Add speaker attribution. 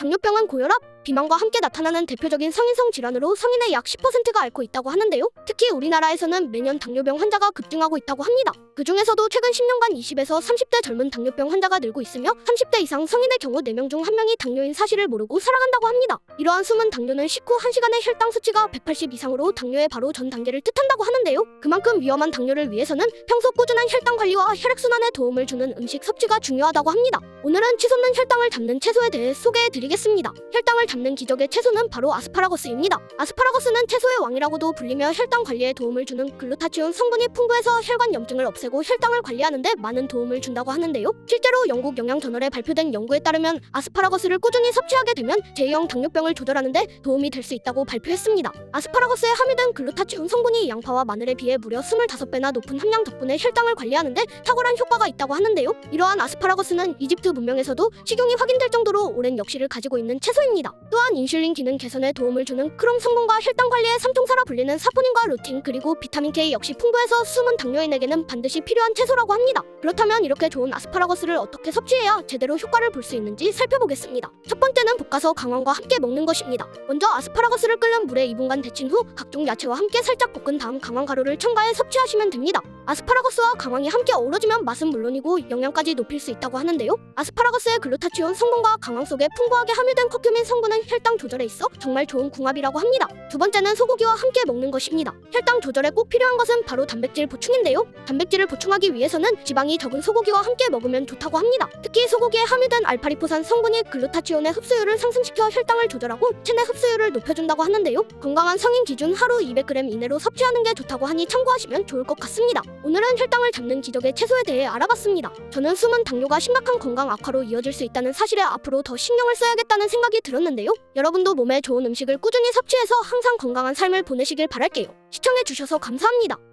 Speaker 1: 당뇨병은 고혈압, 비만과 함께 나타나는 대표적인 성인성 질환으로 성인의 약 10%가 앓고 있다고 하는데요. 특히 우리나라에서는 매년 당뇨병 환자가 급증하고 있다고 합니다. 그 중에서도 최근 10년간 20에서 30대 젊은 당뇨병 환자가 늘고 있으며 30대 이상 성인의 경우 4명 중 1명이 당뇨인 사실을 모르고 살아간다고 합니다. 이러한 숨은 당뇨는 식후 1시간의 혈당 수치가 180 이상으로 당뇨의 바로 전 단계를 뜻한다고 하는데요. 그만큼 위험한 당뇨를 위해서는 평소 꾸준한 혈당 관리와 혈액순환에 도움을 주는 음식 섭취가 중요하다고 합니다. 오늘은 치솟는 혈당을 담는 채소에 대해 소개해 드리겠습니다. 혈당을 담는 기적의 채소는 바로 아스파라거스입니다. 아스파라거스는 채소의 왕이라고도 불리며 혈당 관리에 도움을 주는 글루타치온 성분이 풍부해서 혈관 염증을 없애고 혈당을 관리하는데 많은 도움을 준다고 하는데요. 실제로 영국 영양저널에 발표된 연구에 따르면 아스파라거스를 꾸준히 섭취하게 되면 제2형 당뇨병을 조절하는데 도움이 될 수 있다고 발표했습니다. 아스파라거스에 함유된 글루타치온 성분이 양파와 마늘에 비해 무려 25배나 높은 함량 덕분에 혈당을 관리하는데 탁월한 효과가 있다고 하는데요. 이러한 아스파라거스는 이집트 문명에서도 식용이 확인될 정도로 오랜 역시를 가지고 있는 채소입니다. 또한 인슐린 기능 개선에 도움을 주는 크롬 성분과 혈당 관리의 삼총사라 불리는 사포닌과 루틴 그리고 비타민 K 역시 풍부해서 숨은 당뇨인에게는 반드시 필요한 채소라고 합니다. 그렇다면 이렇게 좋은 아스파라거스를 어떻게 섭취해야 제대로 효과를 볼 수 있는지 살펴보겠습니다. 첫 번째는 볶아서 강황과 함께 먹는 것입니다. 먼저 아스파라거스를 끓는 물에 2분간 데친 후 각종 야채와 함께 살짝 볶은 다음 강황 가루를 첨가해 섭취하시면 됩니다. 아스파라거스와 강황이 함께 어우러지면 맛은 물론이고 영양까지 높일 수 있다고 하는데요. 아스파라거스의 글루타치온 성분과 강황 속에 풍부하게 함유된 커큐민 성분은 혈당 조절에 있어 정말 좋은 궁합이라고 합니다. 두 번째는 소고기와 함께 먹는 것입니다. 혈당 조절에 꼭 필요한 것은 바로 단백질 보충인데요. 단백질을 보충하기 위해서는 지방이 적은 소고기와 함께 먹으면 좋다고 합니다. 특히 소고기에 함유된 알파리포산 성분이 글루타치온의 흡수율을 상승시켜 혈당을 조절하고 체내 흡수율을 높여준다고 하는데요. 건강한 성인 기준 하루 200g 이내로 섭취하는 게 좋다고 하니 참고하시면 좋을 것 같습니다. 오늘은 혈당을 잡는 기적의 채소에 대해 알아봤습니다. 저는 숨은 당뇨가 심각한 건강 악화로 이어질 수 있다는 사실에 앞으로 더 신경을 써야겠다는 생각이 들었는데 요. 여러분도 몸에 좋은 음식을 꾸준히 섭취해서 항상 건강한 삶을 보내시길 바랄게요. 시청해주셔서 감사합니다.